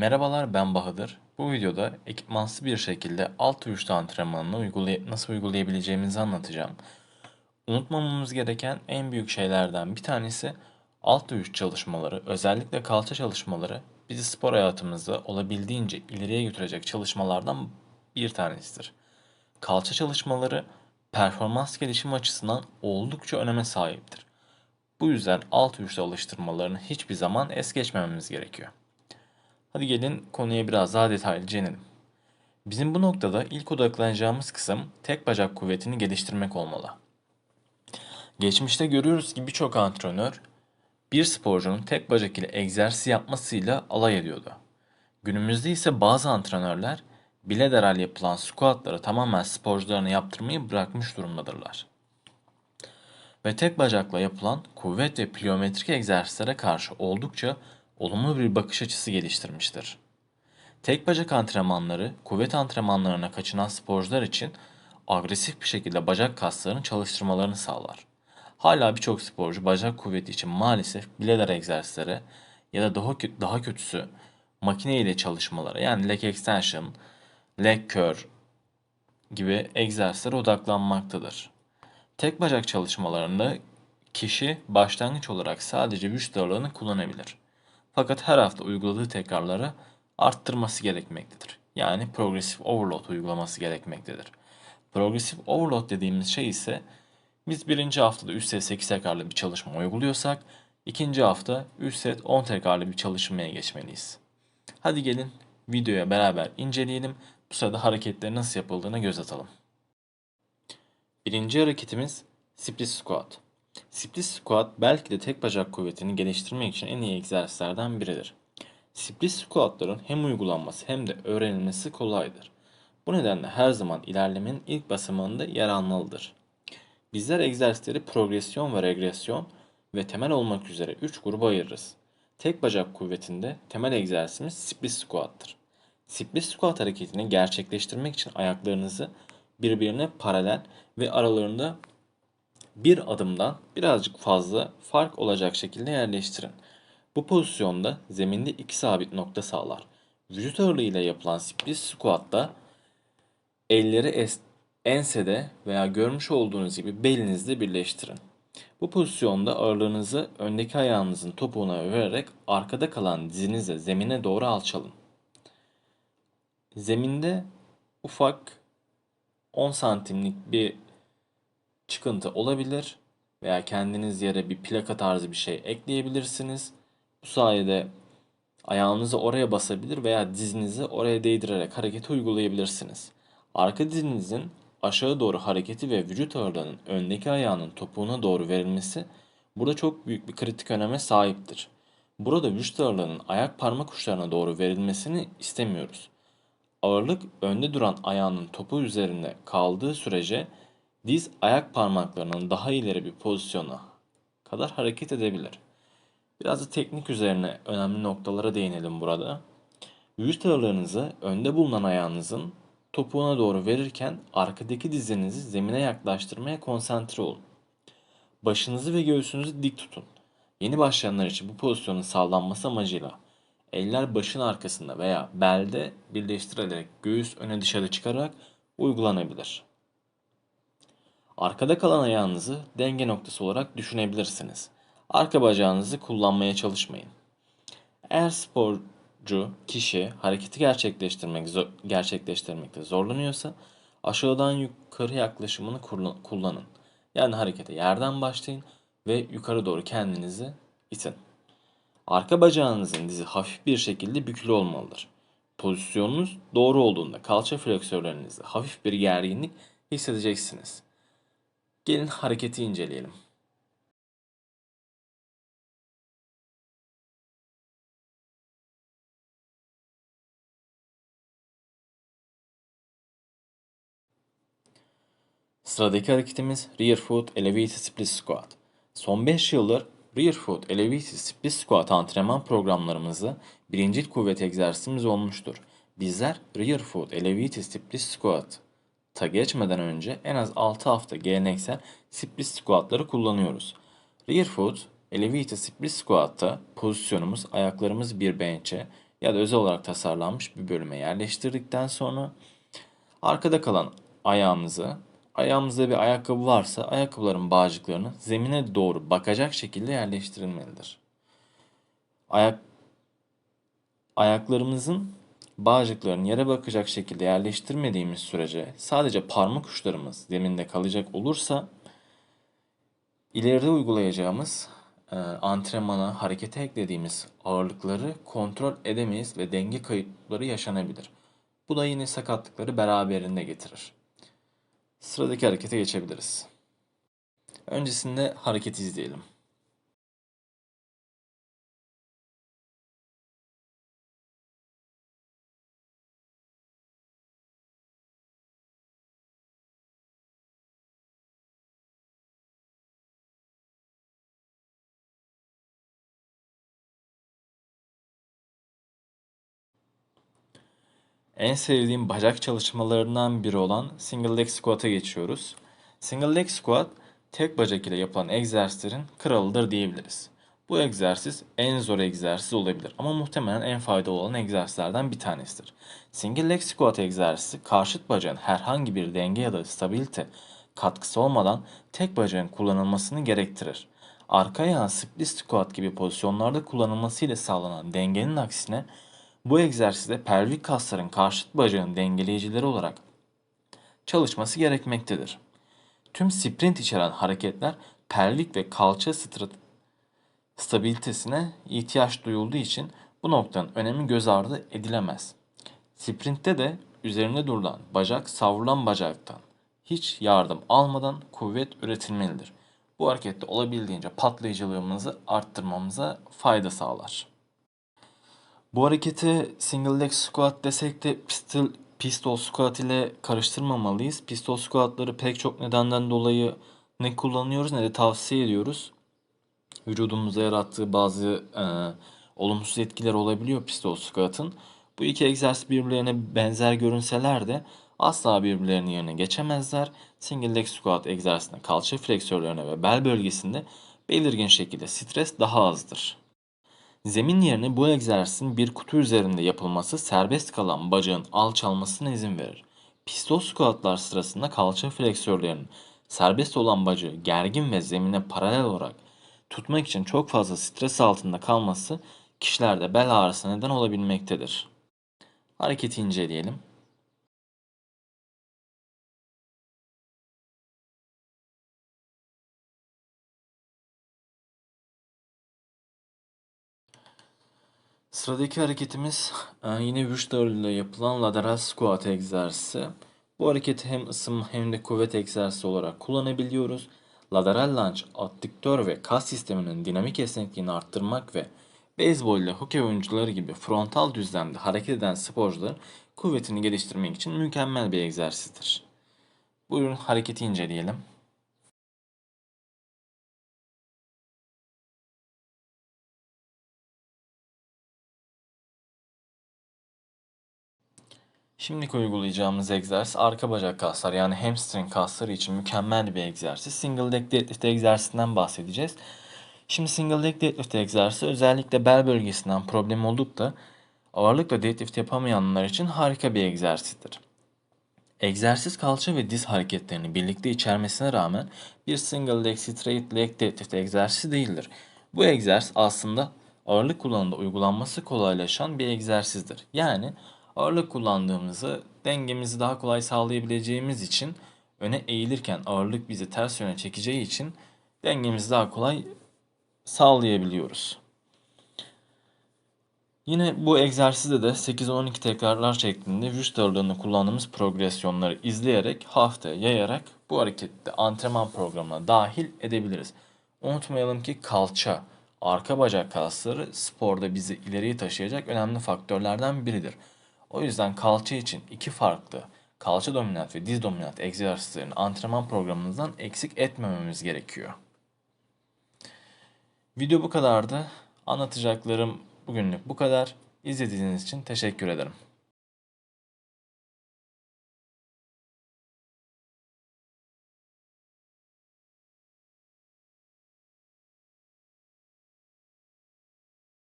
Merhabalar ben Bahadır. Bu videoda ekipmansız bir şekilde alt vücut antrenmanını uygulay nasıl uygulayabileceğimizi anlatacağım. Unutmamamız gereken en büyük şeylerden bir tanesi alt vücut çalışmaları, özellikle kalça çalışmaları bizi spor hayatımızda olabildiğince ileriye götürecek çalışmalardan bir tanesidir. Kalça çalışmaları performans gelişimi açısından oldukça öneme sahiptir. Bu yüzden alt vücut alıştırmalarını hiçbir zaman es geçmememiz gerekiyor. Hadi gelin konuya biraz daha detaylıca inelim. Bizim bu noktada ilk odaklanacağımız kısım tek bacak kuvvetini geliştirmek olmalı. Geçmişte görüyoruz ki birçok antrenör bir sporcunun tek bacak ile egzersiz yapmasıyla alay ediyordu. Günümüzde ise bazı antrenörler bilateral yapılan squatları tamamen sporcularına yaptırmayı bırakmış durumdadırlar. Ve tek bacakla yapılan kuvvet ve plyometrik egzersizlere karşı oldukça olumlu bir bakış açısı geliştirmiştir. Tek bacak antrenmanları kuvvet antrenmanlarına kaçınan sporcular için agresif bir şekilde bacak kaslarını çalıştırmalarını sağlar. Hala birçok sporcu bacak kuvveti için maalesef bileler egzersizlere ya da daha, daha kötüsü makine ile çalışmalara yani leg extension, leg curl gibi egzersizlere odaklanmaktadır. Tek bacak çalışmalarında kişi başlangıç olarak sadece vücut ağırlığını kullanabilir. Fakat her hafta uyguladığı tekrarları arttırması gerekmektedir. Yani progresif overload uygulaması gerekmektedir. Progresif overload dediğimiz şey ise biz birinci haftada 3 set 8 tekrarlı bir çalışma uyguluyorsak ikinci hafta 3 set 10 tekrarlı bir çalışmaya geçmeliyiz. Hadi gelin videoya beraber inceleyelim. Bu sırada hareketleri nasıl yapıldığına göz atalım. Birinci hareketimiz split squat. Split squat belki de tek bacak kuvvetini geliştirmek için en iyi egzersizlerden biridir. Split squatların hem uygulanması hem de öğrenilmesi kolaydır. Bu nedenle her zaman ilerlemenin ilk basamağında yer almalıdır. Bizler egzersizleri progresyon ve regresyon ve temel olmak üzere 3 gruba ayırırız. Tek bacak kuvvetinde temel egzersizimiz split squat'tır. Split squat hareketini gerçekleştirmek için ayaklarınızı birbirine paralel ve aralarında bir adımdan birazcık fazla fark olacak şekilde yerleştirin. Bu pozisyonda zeminde iki sabit nokta sağlar. Vücut ağırlığı ile yapılan split squat'ta elleri ensede veya görmüş olduğunuz gibi belinizde birleştirin. Bu pozisyonda ağırlığınızı öndeki ayağınızın topuğuna vererek arkada kalan dizinize zemine doğru alçalın. Zeminde ufak 10 santimlik bir çıkıntı olabilir veya kendiniz yere bir plaka tarzı bir şey ekleyebilirsiniz. Bu sayede ayağınızı oraya basabilir veya dizinizi oraya değdirerek hareketi uygulayabilirsiniz. Arka dizinizin aşağı doğru hareketi ve vücut ağırlığının öndeki ayağının topuğuna doğru verilmesi burada çok büyük bir kritik öneme sahiptir. Burada vücut ağırlığının ayak parmak uçlarına doğru verilmesini istemiyoruz. Ağırlık önde duran ayağının topu üzerinde kaldığı sürece diz ayak parmaklarının daha ileri bir pozisyona kadar hareket edebilir. Biraz da teknik üzerine önemli noktalara değinelim burada. Vücut ağırlığınızı önde bulunan ayağınızın topuğuna doğru verirken arkadaki dizinizi zemine yaklaştırmaya konsantre olun. Başınızı ve göğsünüzü dik tutun. Yeni başlayanlar için bu pozisyonun sağlanması amacıyla eller başın arkasında veya belde birleştirilerek göğüs öne dışarı çıkarak uygulanabilir. Arkada kalan ayağınızı denge noktası olarak düşünebilirsiniz. Arka bacağınızı kullanmaya çalışmayın. Eğer sporcu kişi hareketi gerçekleştirmek zor- gerçekleştirmekte zorlanıyorsa aşağıdan yukarı yaklaşımını kullanın. Yani harekete yerden başlayın ve yukarı doğru kendinizi itin. Arka bacağınızın dizi hafif bir şekilde bükülü olmalıdır. Pozisyonunuz doğru olduğunda kalça fleksörlerinizde hafif bir gerginlik hissedeceksiniz. Gelin hareketi inceleyelim. Sıradaki hareketimiz Rear Foot Elevated Split Squat. Son 5 yıldır Rear Foot Elevated Split Squat antrenman programlarımızda birincil kuvvet egzersizimiz olmuştur. Bizler Rear Foot Elevated Split Squat'a geçmeden önce en az 6 hafta geleneksel split squatları kullanıyoruz. Rear Foot Elevated Split Squat'ta pozisyonumuz ayaklarımız bir bench'e, ya da özel olarak tasarlanmış bir bölüme yerleştirdikten sonra arkada kalan ayağımızı ayağımızda bir ayakkabı varsa ayakkabıların bağcıklarını zemine doğru bakacak şekilde yerleştirilmelidir. Ayak ayaklarımızın bağcıklarını yere bakacak şekilde yerleştirmediğimiz sürece sadece parmak uçlarımız zeminde kalacak olursa ileride uygulayacağımız e, antrenmana, harekete eklediğimiz ağırlıkları kontrol edemeyiz ve denge kayıpları yaşanabilir. Bu da yine sakatlıkları beraberinde getirir. Sıradaki harekete geçebiliriz. Öncesinde hareket izleyelim. En sevdiğim bacak çalışmalarından biri olan single leg squat'a geçiyoruz. Single leg squat tek bacak ile yapılan egzersizlerin kralıdır diyebiliriz. Bu egzersiz en zor egzersiz olabilir ama muhtemelen en faydalı olan egzersizlerden bir tanesidir. Single leg squat egzersizi karşıt bacağın herhangi bir denge ya da stabilite katkısı olmadan tek bacağın kullanılmasını gerektirir. Arka ayağın split squat gibi pozisyonlarda kullanılmasıyla sağlanan dengenin aksine bu egzersizde pelvik kasların karşıt bacağın dengeleyicileri olarak çalışması gerekmektedir. Tüm sprint içeren hareketler pelvik ve kalça stabilitesine ihtiyaç duyulduğu için bu noktanın önemi göz ardı edilemez. Sprintte de üzerinde durulan bacak savrulan bacaktan hiç yardım almadan kuvvet üretilmelidir. Bu harekette olabildiğince patlayıcılığımızı arttırmamıza fayda sağlar. Bu hareketi single leg squat desek de pistol, pistol squat ile karıştırmamalıyız. Pistol squatları pek çok nedenden dolayı ne kullanıyoruz ne de tavsiye ediyoruz. Vücudumuza yarattığı bazı e, olumsuz etkiler olabiliyor pistol squat'ın. Bu iki egzersiz birbirlerine benzer görünseler de asla birbirlerinin yerine geçemezler. Single leg squat egzersizinde kalça fleksörlerine ve bel bölgesinde belirgin şekilde stres daha azdır. Zemin yerine bu egzersizin bir kutu üzerinde yapılması serbest kalan bacağın alçalmasına izin verir. Pistol squatlar sırasında kalça fleksörlerinin serbest olan bacağı gergin ve zemine paralel olarak tutmak için çok fazla stres altında kalması kişilerde bel ağrısı neden olabilmektedir. Hareketi inceleyelim. Sıradaki hareketimiz e, yine vücut ağırlığıyla yapılan lateral squat egzersizi. Bu hareketi hem ısınma hem de kuvvet egzersizi olarak kullanabiliyoruz. Lateral lunge, adduktör ve kas sisteminin dinamik esnekliğini arttırmak ve beyzbol ile hokey oyuncuları gibi frontal düzlemde hareket eden sporcuların kuvvetini geliştirmek için mükemmel bir egzersizdir. Buyurun hareketi inceleyelim. Şimdiki uygulayacağımız egzersiz arka bacak kaslar yani hamstring kasları için mükemmel bir egzersiz. Single leg deadlift egzersizinden bahsedeceğiz. Şimdi single leg deadlift egzersizi özellikle bel bölgesinden problem olup da ağırlıkla deadlift yapamayanlar için harika bir egzersizdir. Egzersiz kalça ve diz hareketlerini birlikte içermesine rağmen bir single leg straight leg deadlift egzersizi değildir. Bu egzersiz aslında ağırlık kullanımında uygulanması kolaylaşan bir egzersizdir. Yani Ağırlık kullandığımızı dengemizi daha kolay sağlayabileceğimiz için öne eğilirken ağırlık bizi ters yöne çekeceği için dengemizi daha kolay sağlayabiliyoruz. Yine bu egzersizde de 8-12 tekrarlar şeklinde vücut ağırlığını kullandığımız progresyonları izleyerek haftaya yayarak bu harekette antrenman programına dahil edebiliriz. Unutmayalım ki kalça, arka bacak kasları sporda bizi ileriye taşıyacak önemli faktörlerden biridir. O yüzden kalça için iki farklı kalça dominant ve diz dominant egzersizlerini antrenman programımızdan eksik etmememiz gerekiyor. Video bu kadardı. Anlatacaklarım bugünlük bu kadar. İzlediğiniz için teşekkür ederim.